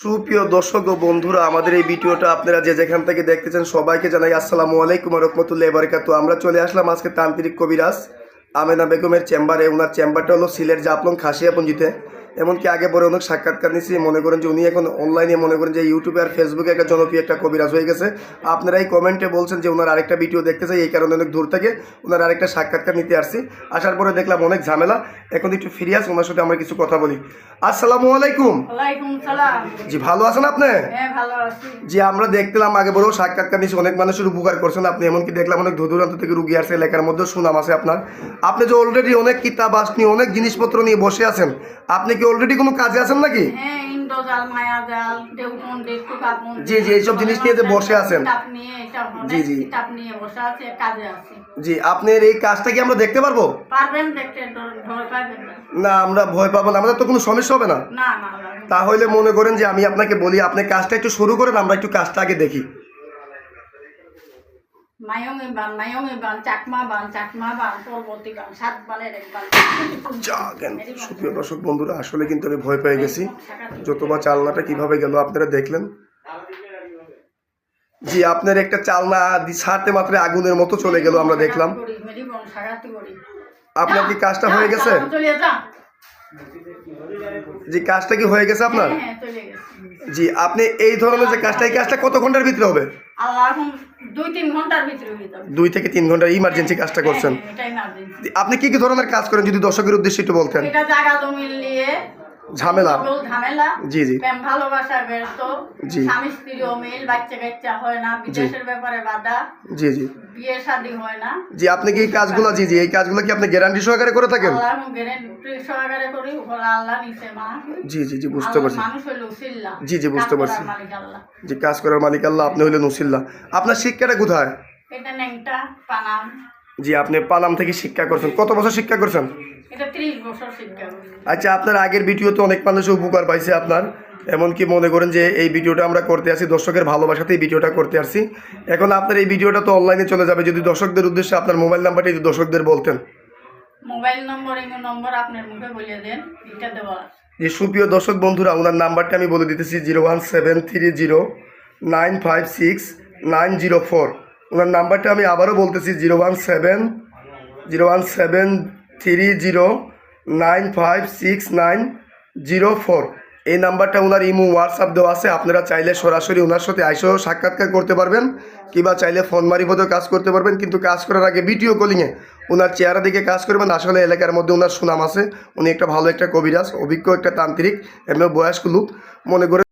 সুপ্রিয় দর্শক ও বন্ধুরা, আমাদের এই ভিডিওটা আপনারা যে যেখান থেকে দেখতেছেন সবাইকে জানাই আসসালামু আলাইকুম রহমতুল্লাহ বারকাতু আমরা চলে আসলাম আজকে তান্ত্রিক কবিরাজ আমেনা বেগমের চেম্বারে। ওনার চেম্বারটা হলো সিলেট জাপলং খাসিয়াপুঞ্জিতে। এমনকি আগে পরে অনেক সাক্ষাৎকার নিচ্ছি মনে করেন যে উনি এখন অনলাইনে মনে করেন যে ইউটিউবে আর ফেসবুকে একটা জনপ্রিয় একটা কবিরাজ হয়ে গেছে। আপনারা এই কমেন্টে বলছেন যে ওনার আরেকটা ভিডিও দেখতে চাই এই কারণে অনেক দূর থেকে ওনার আরেকটা সাক্ষাৎকার নিতে আসছি। আসার পরে দেখলাম অনেক ঝামেলা। এখন একটু ফিরে আস ওনার সাথে আমরা কিছু কথা বলি। আসসালামু আলাইকুম। জি ভালো আছেন আপনি? হ্যাঁ জি আমরা দেখলাম আগে বড় সাক্ষাৎকার নিয়েছি অনেক মানুষের উপকার করছেন আপনি। এমনকি দেখলাম অনেক দূর দূরান্ত থেকে রুগী আসছে এলাকার মধ্যে সুনাম আছে আপনার। আপনি যে অলরেডি অনেক কিতাব আস নিয়ে অনেক জিনিসপত্র নিয়ে বসে আছেন আপনি কি অলরেডি কোনো কাজে আছেন নাকি হ্যাঁ জি, জি, এইসব জিনিস নিয়ে যে বসে আছেন। জি, জি। জি আপনার এই কাজটা কি আমরা দেখতে পারব না আমরা ভয় পাবো না আমাদের তো কোনো সমস্যা হবে না। তাহলে মনে করেন যে আমি আপনাকে বলি আপনি কাজটা একটু শুরু করেন আমরা একটু কাজটা আগে দেখি মায়ঙে বান মায়ঙে বান চাকমা বান চাকমা বান পরবর্তী বান সাত বানের এক বান। সুপ্রিয় দর্শক বন্ধুরা আসলে কিন্তু আমি ভয় পেয়ে গেছি। যতবা চালনাটা কীভাবে গেল আপনারা দেখলেন। জি আপনার একটা চালনা ছাড়তে মাত্র আগুনের মতো চলে গেল আমরা দেখলাম। আপনার কি কাজটা হয়ে গেছে? জি কাজটা কি হয়ে গেছে আপনার? হ্যাঁ হ্যাঁ, জি আপনি এই ধরনের যে কাজটা এই কাজটা কত ঘণ্টার ভিতরে হবে? দুই থেকে তিন ঘণ্টার ইমার্জেন্সি কাজটা করছেন। হ্যাঁ, emergency। জি, আপনি কি কি ধরনের কাজ করেন যদি দর্শকের উদ্দেশ্যে একটু বলতেন? ঝামেলা। ঝামেলা জি জি। প্রেম ভালোবাসা ব্যস্ত। জি। স্বামী স্ত্রী অমিল বাচ্চা কাচ্চা হয় না বিদেশের ব্যাপারে বাধা। জি জি। বিয়ে শাদী হয় না। জি আপনি কি এই কাজগুলো জি জি এই কাজগুলো কি আপনি গ্যারান্টি সহকারে করে থাকেন? আল্লাহ গ্যারেন্টি সহকারে করি হলো আল্লাহ নিচে মা। জি জি জি বুঝতে পারছি। মানুষ উসিল্লা। জি, জি, বুঝতে পারছি। যে কাজ করার মালিক আল্লাহ আপনি হইলেন উসিল্লা। আপনার শিক্ষাটা কোথায়? এটা পানাম। জি আপনি পানাম থেকে শিক্ষা করছেন। কত বছর শিক্ষা করছেন? আচ্ছা আপনার আগের ভিডিওতে অনেক মানুষ উপকার পাইছে আপনার। এমনকি মনে করেন যে এই ভিডিওটা আমরা করতে আসি দর্শকের ভালোবাসাতেই ভিডিওটা করতে আসছি এখন আপনার এই ভিডিওটা তো অনলাইনে চলে যাবে। যদি দর্শকদের উদ্দেশ্যে আপনার মোবাইল নাম্বারটা যদি দর্শকদের বলতেন। মোবাইল নম্বর এমন নম্বর আপনার মুখে বলে দেন এটা দেওয়া যে সুপ্রিয় দর্শক বন্ধুরা ওনার নাম্বারটা আমি বলে দিতেছি zero one seven three zero nine five six nine zero four. ওনার নাম্বারটা আমি আবারও বলতেছি, zero one seven, zero one seven three zero nine five six nine zero four. এই নাম্বারটা ওনার ইমো, হোয়াটসঅ্যাপ দেওয়া আছে, আপনারা চাইলে সরাসরি ওনার সাথে আইসেও সাক্ষাৎকার করতে পারবেন, কিংবা চাইলে ফোন মারিফতেও কাজ করতে পারবেন, কিন্তু কাজ করার আগে ভিডিও কলিংয়ে ওনার চেহারা দিকে কাজ করবেন। আসলে এলাকার মধ্যে ওনার সুনাম আছে, উনি একটা ভালো একটা কবিরাজ, অভিজ্ঞ একটা তান্ত্রিক এমনি বয়স্ক লোক, মনে করে